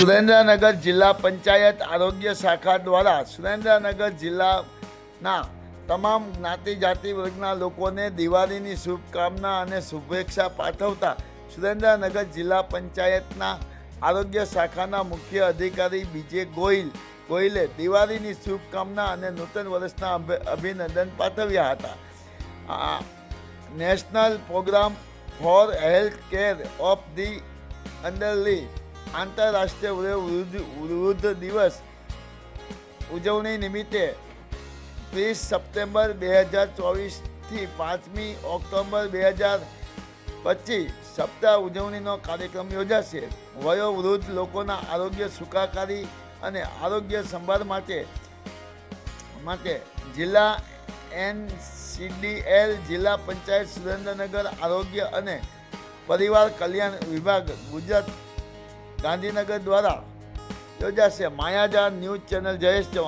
સુરેન્દ્રનગર જિલ્લા પંચાયત આરોગ્ય શાખા દ્વારા સુરેન્દ્રનગર જિલ્લાના તમામ જ્ઞાતિ જાતિ વર્ગના લોકોને દિવાળીની શુભકામના અને શુભેચ્છા પાઠવતા સુરેન્દ્રનગર જિલ્લા પંચાયતના આરોગ્ય શાખાના મુખ્ય અધિકારી બીજે ગોયલ ગોયલે દિવાળીની શુભકામના અને નૂતન વર્ષના અભિ- અભિનંદન પાઠવ્યા હતા. આ national programme for health care of the elderly આંતરરાષ્ટ્રીય વૃદ્ધ દિવસ ઉજવણી નિમિત્તે ત્રીસ સપ્ટેમ્બર બે હજાર ચોવીસથી પાંચમી ઓક્ટોબર બે હજાર પચીસ સપ્તાહ ઉજવણીનો કાર્યક્રમ યોજાશે. વયોવૃદ્ધ લોકોના આરોગ્ય સુખાકારી અને આરોગ્ય સંભાળ માટે માટે જિલ્લા એનસીડીએલ, જિલ્લા પંચાયત સુરેન્દ્રનગર આરોગ્ય અને પરિવાર કલ્યાણ વિભાગ ગુજરાત ગાંધીનગર દ્વારા યોજાશે માયાજાન ન્યૂઝ ચેનલ જયેશ ચૌહાણ.